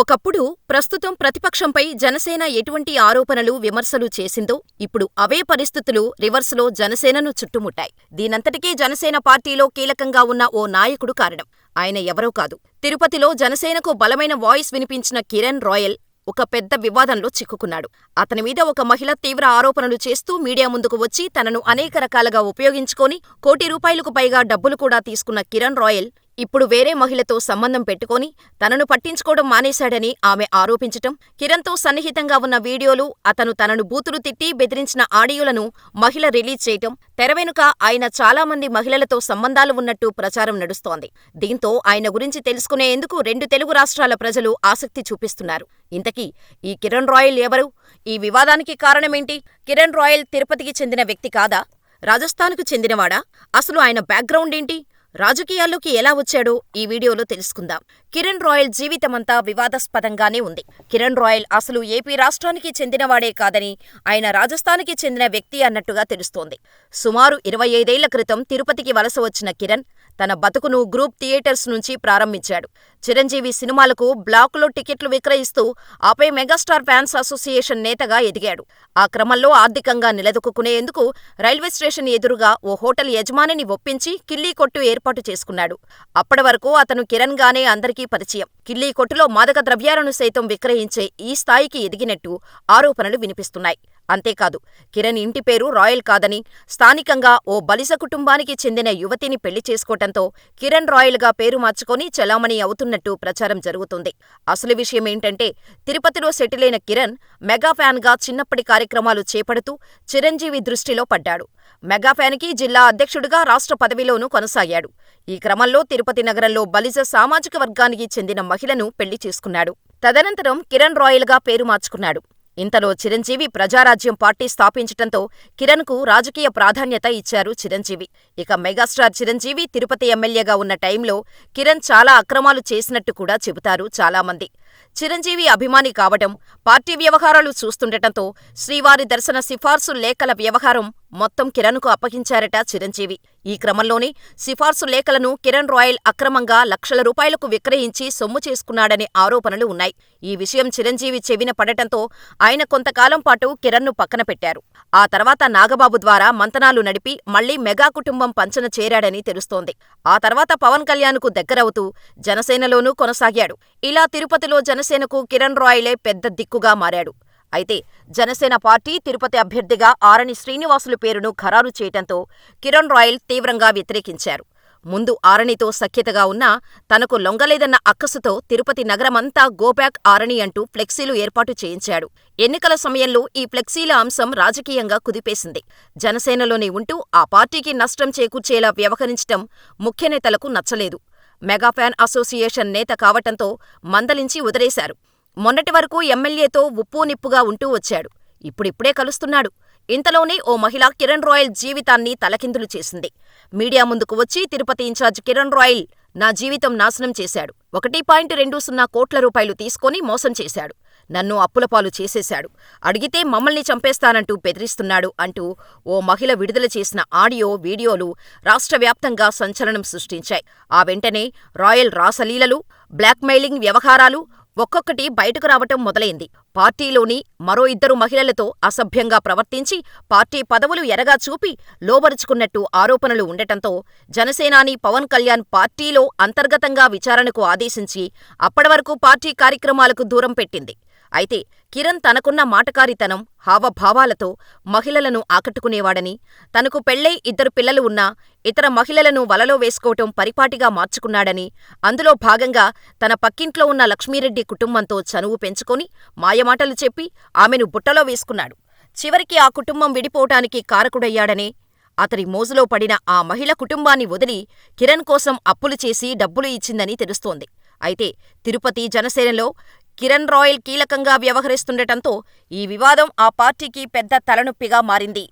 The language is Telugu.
ఒకప్పుడు ప్రస్తుతం ప్రతిపక్షంపై జనసేన ఎటువంటి ఆరోపణలు, విమర్శలు చేసిందో ఇప్పుడు అవే పరిస్థితులు రివర్స్లో జనసేనను చుట్టుముట్టాయి. దీనంతటికీ జనసేన పార్టీలో కీలకంగా ఉన్న ఓ నాయకుడు కారణం. ఆయన ఎవరో కాదు. తిరుపతిలో జనసేనకు బలమైన వాయిస్ వినిపించిన కిరణ్ రాయల్ ఒక పెద్ద వివాదంలో చిక్కుకున్నాడు. అతని మీద ఒక మహిళ తీవ్ర ఆరోపణలు చేస్తూ మీడియా ముందుకు వచ్చి తనను అనేక రకాలుగా ఉపయోగించుకొని కోటి రూపాయలకు పైగా డబ్బులు కూడా తీసుకున్న కిరణ్ రాయల్ ఇప్పుడు వేరే మహిళతో సంబంధం పెట్టుకొని తనను పట్టించుకోవడం మానేశాడని ఆమె ఆరోపించటం, కిరణ్తో సన్నిహితంగా ఉన్న వీడియోలు, అతను తనను బూతులు తిట్టి బెదిరించిన ఆడియోలను మహిళ రిలీజ్ చేయటం, తెరవెనుక ఆయన చాలా మంది మహిళలతో సంబంధాలు ఉన్నట్టు ప్రచారం నడుస్తోంది. దీంతో ఆయన గురించి తెలుసుకునేందుకు రెండు తెలుగు రాష్ట్రాల ప్రజలు ఆసక్తి చూపిస్తున్నారు. ఇంతకీ ఈ కిరణ్ రాయల్ ఎవరు? ఈ వివాదానికి కారణమేంటి? కిరణ్ రాయల్ తిరుపతికి చెందిన వ్యక్తి కాదా? రాజస్థాన్కు చెందినవాడా? అసలు ఆయన బ్యాక్గ్రౌండ్ ఏంటి? రాజకీయాల్లోకి ఎలా వచ్చాడో ఈ వీడియోలో తెలుసుకుందాం. కిరణ్ రాయల్ జీవితమంతా వివాదాస్పదంగానే ఉంది. కిరణ్ రాయల్ అసలు ఏపీ రాష్ట్రానికి చెందినవాడే కాదని ఆయన రాజస్థాన్కి చెందిన వ్యక్తి అన్నట్టుగా తెలుస్తోంది. సుమారు ఇరవై ఐదేళ్ళ క్రితం తిరుపతికి వలస వచ్చిన కిరణ్ తన బతుకును గ్రూప్ థియేటర్స్ నుంచి ప్రారంభించాడు. చిరంజీవి సినిమాలకు బ్లాకులో టికెట్లు విక్రయిస్తూ ఆపై మెగాస్టార్ ఫ్యాన్స్ అసోసియేషన్ నేతగా ఎదిగాడు. ఆ క్రమంలో ఆర్థికంగా నిలదొక్కుకునేందుకు రైల్వే స్టేషన్ ఎదురుగా ఓ హోటల్ యజమానిని ఒప్పించి కిల్లీ కొట్టు ఏర్పాటు చేసుకున్నాడు. అప్పటి వరకు అతను కిరణ్ గానే అందరికీ పరిచయం. కిల్లీ కొట్టులో మాదక ద్రవ్యాలను సైతం విక్రయించే ఈ స్థాయికి ఎదిగినట్టు ఆరోపణలు వినిపిస్తున్నాయి. అంతేకాదు కిరణ్ ఇంటి పేరు రాయల్ కాదని, స్థానికంగా ఓ బలిస కుటుంబానికి చెందిన యువతిని పెళ్ళి చేసుకోవటంతో కిరణ్ రాయల్గా పేరు మార్చుకొని చలామణి అవుతున్నట్టు ప్రచారం జరుగుతుంది. అసలు విషయమేంటంటే తిరుపతిలో సెటిలైన కిరణ్ మెగా ఫ్యాన్గా చిన్నప్పటి కార్యక్రమాలు చేపడుతూ చిరంజీవి దృష్టిలో పడ్డాడు. మెగా ఫ్యాన్కి జిల్లా అధ్యక్షుడిగా రాష్ట్ర పదవిలోనూ కొనసాగాడు. ఈ క్రమంలో తిరుపతి నగరంలో బలిజ సామాజిక వర్గానికి చెందిన మహిళను పెళ్ళి చేసుకున్నాడు. తదనంతరం కిరణ్ రాయల్గా పేరు మార్చుకున్నాడు. ఇంతలో చిరంజీవి ప్రజారాజ్యం పార్టీ స్థాపించటంతో కిరణ్కు రాజకీయ ప్రాధాన్యత ఇచ్చారు చిరంజీవి. ఇక మెగాస్టార్ చిరంజీవి తిరుపతి ఎమ్మెల్యేగా ఉన్న టైంలో కిరణ్ చాలా అక్రమాలు చేసినట్టు కూడా చెబుతారు చాలామంది. చిరంజీవి అభిమాని కావటం, పార్టీ వ్యవహారాలు చూస్తుండటంతో శ్రీవారి దర్శన సిఫార్సు లేఖల వ్యవహారం మొత్తం కిరణ్కు అప్పగించారట చిరంజీవి. ఈ క్రమంలోనే సిఫార్సు లేఖలను కిరణ్ రాయల్ అక్రమంగా లక్షల రూపాయలకు విక్రయించి సొమ్ము చేసుకున్నాడనే ఆరోపణలు ఉన్నాయి. ఈ విషయం చిరంజీవి చెవిన పడటంతో ఆయన కొంతకాలం పాటు కిరణ్ను పక్కన పెట్టారు. ఆ తర్వాత నాగబాబు ద్వారా మంతనాలు నడిపి మళ్ళీ మెగా కుటుంబం పంచన చేరాడని తెలుస్తోంది. ఆ తర్వాత పవన్ కళ్యాణ్కు దగ్గరవుతూ జనసేనలోనూ కొనసాగాడు. ఇలా తిరుపతిలో జనసేనకు కిరణ్ రాయలే పెద్ద దిక్కుగా మారాడు. అయితే జనసేన పార్టీ తిరుపతి అభ్యర్థిగా ఆరణి శ్రీనివాసులు పేరును ఖరారు చేయటంతో కిరణ్ రాయల్ తీవ్రంగా వ్యతిరేకించారు. ముందు ఆరణితో సఖ్యతగా ఉన్నా తనకు లొంగలేదన్న అక్కసుతో తిరుపతి నగరమంతా గోబ్యాక్ ఆరణి అంటూ ఫ్లెక్సీలు ఏర్పాటు చేయించాడు. ఎన్నికల సమయంలో ఈ ఫ్లెక్సీల అంశం రాజకీయంగా కుదిపేసింది. జనసేనలోనే ఉంటూ ఆ పార్టీకి నష్టం చేకూర్చేలా వ్యవహరించటం ముఖ్యనేతలకు నచ్చలేదు. మెగాఫ్యాన్ అసోసియేషన్ నేత కావటంతో మందలించి వదిలేశారు. మొన్నటి వరకు ఎమ్మెల్యేతో ఉప్పు నిప్పుగా ఉంటూ వచ్చాడు. ఇప్పుడిప్పుడే కలుస్తున్నాడు. ఇంతలోనే ఓ మహిళ కిరణ్ రాయల్ జీవితాన్ని తలకిందులు చేసింది. మీడియా ముందుకు వచ్చి తిరుపతి ఇన్ఛార్జ్ కిరణ్ రాయల్ నా జీవితం నాశనం చేశాడు. ఒకటి పాయింట్ రెండు సున్నా కోట్ల రూపాయలు తీసుకొని మోసం చేశాడు. నన్ను అప్పులపాలు చేసేశాడు. అడిగితే మమ్మల్ని చంపేస్తానంటూ బెదిరిస్తున్నాడు అంటూ ఓ మహిళ విడుదల చేసిన ఆడియో, వీడియోలు రాష్ట్ర వ్యాప్తంగా సంచలనం సృష్టించాయి. ఆ వెంటనే రాయల్ రాసలీలలు, బ్లాక్మెయిలింగ్ వ్యవహారాలు ఒక్కొక్కటి బయటకు రావటం మొదలైంది. పార్టీలోని మరో ఇద్దరు మహిళలతో అసభ్యంగా ప్రవర్తించి పార్టీ పదవులు ఎరగా చూపి లోబరుచుకున్నట్టు ఆరోపణలు ఉండటంతో జనసేనాని పవన్ కళ్యాణ్ పార్టీలో అంతర్గతంగా విచారణకు ఆదేశించి అప్పటివరకు పార్టీ కార్యక్రమాలకు దూరం పెట్టింది. అయితే కిరణ్ తనకున్న మాటకారితనం, హావభావాలతో మహిళలను ఆకట్టుకునేవాడని, తనకు పెళ్ళై ఇద్దరు పిల్లలు ఉన్నా ఇతర మహిళలను వలలో వేసుకోవటం పరిపాటిగా మార్చుకున్నాడని, అందులో భాగంగా తన పక్కింట్లో ఉన్న లక్ష్మీరెడ్డి కుటుంబంతో చనువు పెంచుకొని మాయమాటలు చెప్పి ఆమెను బుట్టలో వేసుకున్నాడు. చివరికి ఆ కుటుంబం విడిపోవటానికి కారకుడయ్యాడనే అతడి మోజులో పడిన ఆ మహిళ కుటుంబాన్ని వదిలి కిరణ్ కోసం అప్పులు చేసి డబ్బులు ఇచ్చిందని తెలుస్తోంది. అయితే తిరుపతి జనసేనలో కిరణ్ రాయల్ కీలకంగా వ్యవహరిస్తుండటంతో ఈ వివాదం ఆ పార్టీకి పెద్ద తలనొప్పిగా మారింది.